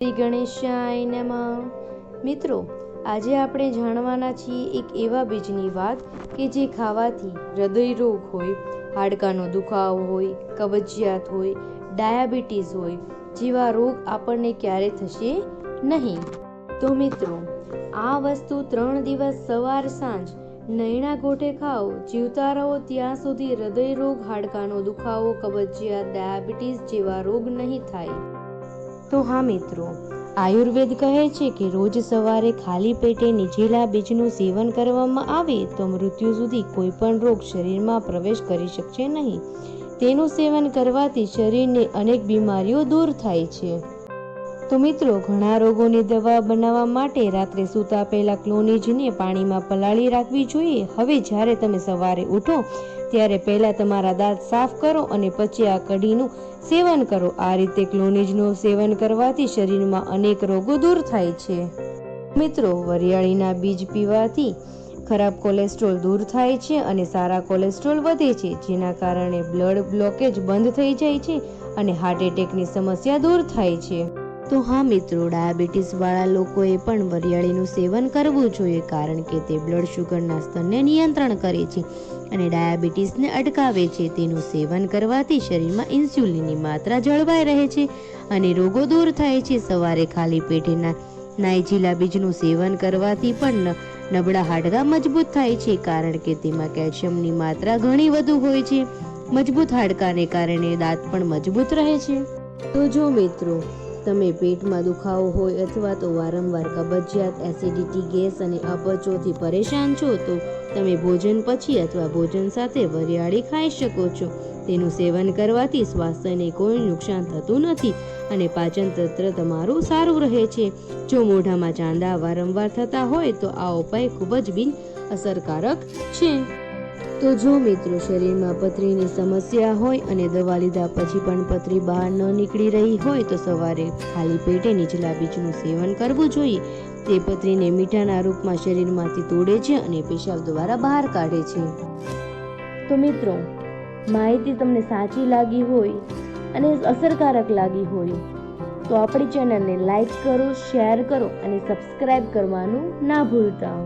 શ્રી ગણેશાય નમઃ. મિત્રો, આજે આપણે જાણવાના છીએ એક એવા બીજની વાત કે જે ખાવાથી હૃદય રોગ હોય, હાડકાનો દુખાવો હોય, કબજિયાત હોય, ડાયાબિટીસ હોય જેવા રોગ આપણને ક્યારે થશે નહીં. તો મિત્રો, આ વસ્તુ ત્રણ દિવસ સવાર સાંજ નૈણા ગોઠે ખાઓ, જીવતા રહો ત્યાં સુધી હૃદય રોગ, હાડકાનો દુખાવો, કબજિયાત, ડાયાબિટીસ જેવા રોગ નહીં થાય. તો હા, મિત્રો. આયુર્વેદ કહે છે કે રોજ સવારે ખાલી પેટે નીચેલા બીજનું સેવન કરવામાં આવે તો મૃત્યુ સુધી કોઈ પણ રોગ શરીરમાં પ્રવેશ કરી શકશે નહીં. તેનું સેવન કરવાથી શરીરની અનેક બીમારીઓ દૂર થાય છે. તો મિત્રો, ઘણા રોગોની દવા બનાવવા માટે રાત્રે સૂતા પહેલા ક્લોનીજને પાણીમાં પલાળી રાખવી જોઈએ. હવે જ્યારે તમે સવારે ઉઠો ત્યારે પહેલા તમારા દાંત સાફ કરો અને પછી આ કઢીનું સેવન કરો. આ રીતે ક્લોનીજનું સેવન કરવાથી શરીરમાં અનેક રોગો દૂર થાય છે. મિત્રો, વરિયાળીના બીજ પીવાથી ખરાબ કોલેસ્ટ્રોલ દૂર થાય છે અને સારા કોલેસ્ટ્રોલ વધે છે, જેના કારણે બ્લડ બ્લોકેજ બંધ થઈ જાય છે અને હાર્ટ એટેકની સમસ્યા દૂર થાય છે. તો હા, મિત્રો, ડાયાબિટીસ વાળા લોકોએ પણ વરિયાળીનું સેવન કરવું જોઈએ, કારણ કે તે બ્લડ શુગરના સ્તરને નિયંત્રણ કરે છે. અને ડાયાબિટીસને અટકાવે છે. તેનું સેવન કરવાથી શરીરમાં ઇન્સ્યુલિનની માત્રા જળવાઈ રહે છે અને રોગો દૂર થાય છે. સવારે ખાલી પેટે નાયજીલા બીજનું સેવન કરવાથી પણ નબળા હાડકાં મજબૂત થાય છે, કારણ કે તેમાં કેલ્શિયમની માત્રા ઘણી વધુ હોય છે. મજબૂત હાડકાને કારણે દાંત પણ મજબૂત રહે છે. તો જો મિત્રો તમે પેટમાં દુખાવો હોય અથવા તો વારંવાર કબજિયાત એસિડિટી, ગેસ અને અપચોથી પરેશાન છો, તો તમે ભોજન પછી અથવા ભોજન સાથે વરિયાળી ખાઈ શકો છો. તેનું સેવન કરવાથી સ્વાસ્થ્યને કોઈ નુકસાન થતું નથી અને પાચન તંત્ર તમારું સારું રહે છે. જો મોઢામાં ચાંદા વારંવાર થતા હોય, તો આ ઉપાય ખૂબ જ બિન અસરકારક છે. તો જો મિત્રો શરીરમાં પથરીની સમસ્યા હોય અને દવા લીધા પછી પણ પથરી બહાર ન નીકળી રહી હોય તો સવારે ખાલી પેટે નીચલા બીજનું સેવન કરવું જોઈએ. તે પથરીને મીઠાના રૂપમાં શરીરમાંથી તોડે છે અને પેશાબ દ્વારા બહાર કાઢે છે. તો મિત્રો, માહિતી તમને સાચી લાગી હોય અને અસરકારક લાગી હોય, તો આપણી ચેનલને લાઈક કરો, શેર કરો અને સબસ્ક્રાઈબ કરવાનું ના ભૂલતા.